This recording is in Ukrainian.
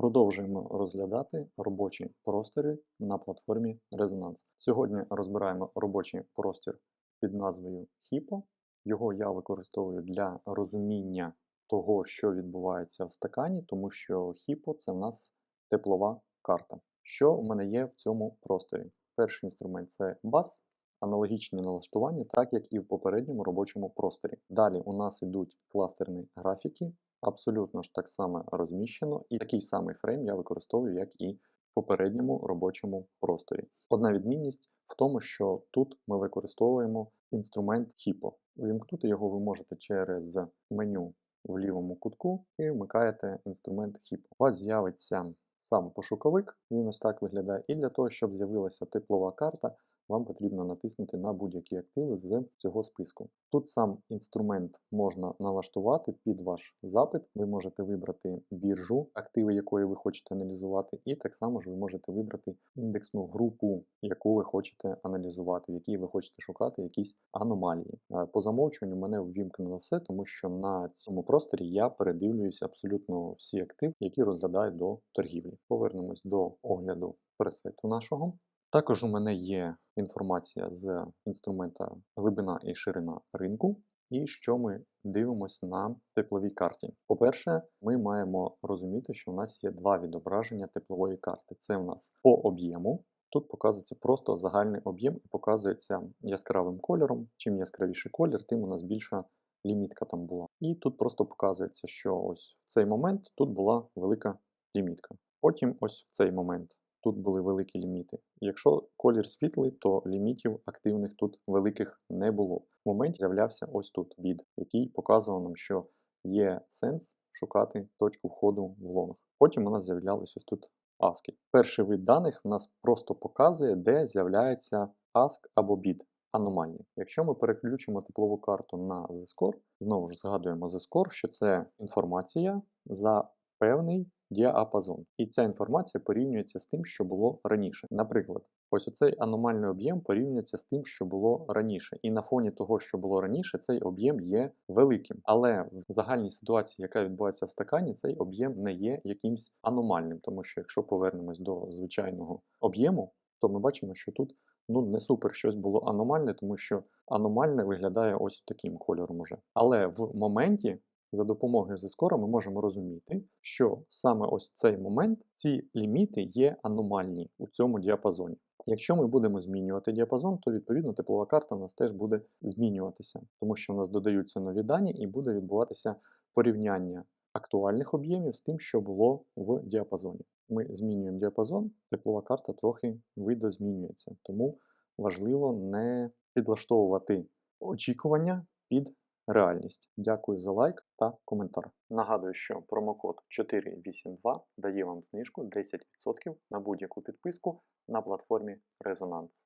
Продовжуємо розглядати робочі простори на платформі Резонанс. Сьогодні розбираємо робочий простір під назвою HIPPO. Його я використовую для розуміння того, що відбувається в стакані, тому що HIPPO – це в нас теплова карта. Що в мене є в цьому просторі? Перший інструмент це бас, аналогічне налаштування, так як і в попередньому робочому просторі. Далі у нас йдуть кластерні графіки, абсолютно ж так само розміщено, і такий самий фрейм я використовую, як і в попередньому робочому просторі. Одна відмінність в тому, що тут ми використовуємо інструмент HIPPO. Увімкнути його ви можете через меню в лівому кутку і вмикаєте інструмент HIPPO. У вас з'явиться сам пошуковик, він ось так виглядає, і для того, щоб з'явилася теплова карта, вам потрібно натиснути на будь-які активи з цього списку. Тут сам інструмент можна налаштувати під ваш запит. Ви можете вибрати біржу, активи якої ви хочете аналізувати, і так само ж ви можете вибрати індексну групу, яку ви хочете аналізувати, в якій ви хочете шукати якісь аномалії. Е, По замовчуванню мене ввімкнено все, тому що на цьому просторі я передивлююся абсолютно всі активи, які розглядають до торгівлі. Повернемось до огляду пресету нашого. Також у мене є інформація з інструмента глибина і ширина ринку, і що ми дивимося на тепловій карті. По-перше, ми маємо розуміти, що у нас є два відображення теплової карти. Це у нас по об'єму. Тут показується просто загальний об'єм і показується яскравим кольором. Чим яскравіший колір, тим у нас більша лімітка там була. І тут просто показується, що ось в цей момент тут була велика лімітка. Потім ось в цей момент тут були великі ліміти. Якщо колір світлий, то лімітів активних тут великих не було. В моменті з'являвся ось тут бід, який показував нам, що є сенс шукати точку входу в лонг. Потім у нас з'являлися ось тут аски. Перший вид даних в нас просто показує, де з'являється аск або бід. Аномальний. Якщо ми переключимо теплову карту на Z-Score, знову ж згадуємо Z-Score, що це інформація за певний діапазон. І ця інформація порівнюється з тим, що було раніше. Наприклад, ось оцей аномальний об'єм порівнюється з тим, що було раніше. І на фоні того, що було раніше, цей об'єм є великим. Але в загальній ситуації, яка відбувається в стакані, цей об'єм не є якимсь аномальним, тому що якщо повернемось до звичайного об'єму, то ми бачимо, що тут ну не супер щось було аномальне, тому що аномальне виглядає ось таким кольором уже. Але в моменті за допомогою зіскора ми можемо розуміти, що саме ось цей момент, ці ліміти є аномальні у цьому діапазоні. Якщо ми будемо змінювати діапазон, то відповідно теплова карта у нас теж буде змінюватися, тому що у нас додаються нові дані і буде відбуватися порівняння актуальних об'ємів з тим, що було в діапазоні. Ми змінюємо діапазон, теплова карта трохи видозмінюється, тому важливо не підлаштовувати очікування під реальність. Дякую за лайк та коментар. Нагадую, що промокод 482 дає вам знижку 10% на будь-яку підписку на платформі Резонанс.